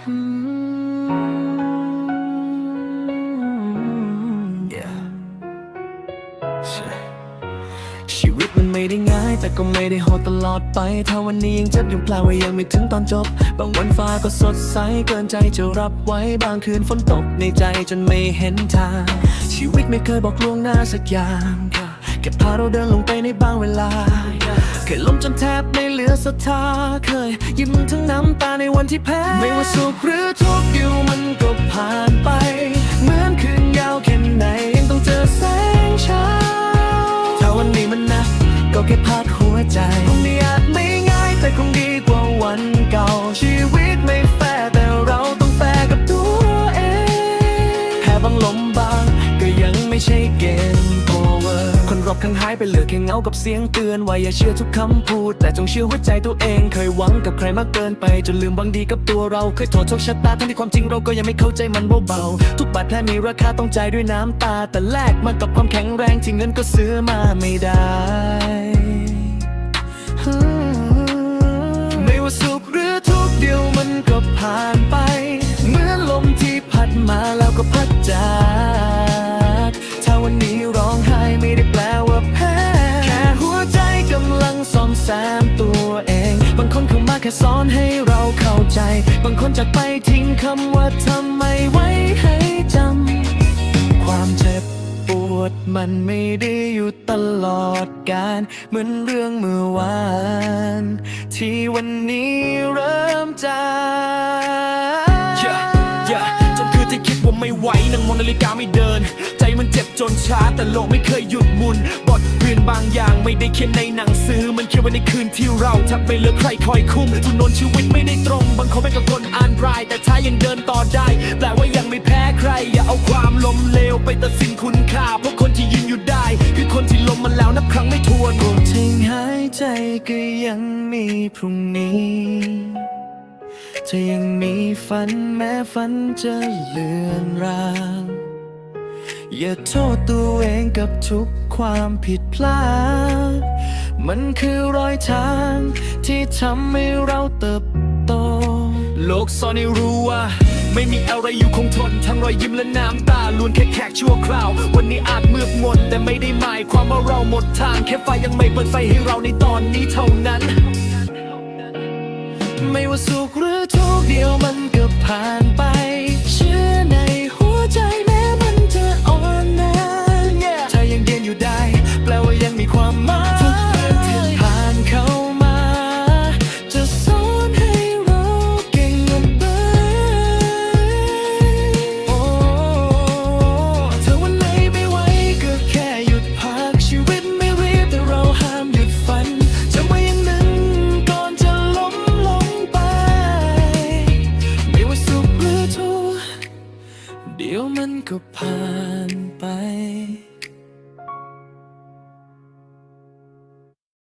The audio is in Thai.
Yeah. ชีวิตมันไม่ได้ง่าย แต่ก็ไม่ได้โหดตลอดไป ถ้าวันนี้ยังเจ็บยังแปลว่ายังไม่ถึงตอนจบ บางวันฟ้าก็สดใส เกินใจจะรับไว้ บางคืนฝนตกในใจจนไม่เห็นทาง ชีวิตไม่เคยบอกล่วงหน้าสักอย่างแค่พาเราเดินลงไปในบางเวลา เคยล้มจนแทบไม่เหลือศรัทธาเคยยิ้มทั้งน้ำตาในวันที่แพ้ ไม่ว่าสุขหรือทุกข์ รอบข้างหายไปเหลือแค่เงากับเสียงเตือนว่าอย่าเชื่อทุกคำพูด แต่จงเชื่อหัวใจตัวเอง เคยหวังกับใครมากเกินไป จนลืมบางดีกับตัวเราเคยโทษโชคชะตาทั้งที่ความจริงเราก็ยังไม่เข้าใจมันเบาๆทุกบาดแผลมีราคาต้องจ่ายด้วยน้ำตา แต่แลกมากับความแข็งแรงที่เงินก็ซื้อมาไม่ได้ ค่สอนให้เราเข้าใจ บางคนจากไปทิ้งคำว่าทำไมไว้ให้จำ ความเจ็บปวดมันไม่ได้อยู่ตลอดกาลเหมือนเรื่องเมื่อวาน ที่วันนี้เริ่มจางอย่าอย่าจนคือที่คิดว่าไม่ไหวนั่งมองนาฬิกาไม่เดิน มันเจ็บจนช้าแต่โลกไม่เคยหยุดมุน บทเรียนบางอย่างไม่ได้เขียนในหนังสือ มันเขียนไว้ในคืนที่เราแทบไม่เลือใครคอยคุ้มทุนนนชีวิตไม่ได้ตรง บางคนไม่กังวลอ่านราย แต่ถ้ายังเดินต่อได้ แปลว่ายังไม่แพ้ใคร อย่าเอาความล้มเหลวไปตัดสินคุณค่าเพราะคนที่ยืนอยู่ได้ คือคนที่ล้มมาแล้วนับครั้งไม่ถ้วนทิ้งหายใจก็ยังมีพรุ่งนี้จะยังมีฝันแม้ฝันจะเลือนราง อย่าโทษตัวเองกับทุกความผิดพลาด มันคือรอยทางที่ทำให้เราเติบโต โลกซ่อนให้รู้ว่าไม่มีอะไรอยู่คงทน ทั้งรอยยิ้มและน้ำตาล้วนแค่แขกชั่วคราว วันนี้อาจมืดมนแต่ไม่ได้หมายความว่าเราหมดทาง แค่ไฟยังไม่เปิดไฟให้เราในตอนนี้เท่านั้น ไม่ว่าสุขหรือทุกข์เดียวมันก็ผ่านไป มันก็ผ่านไป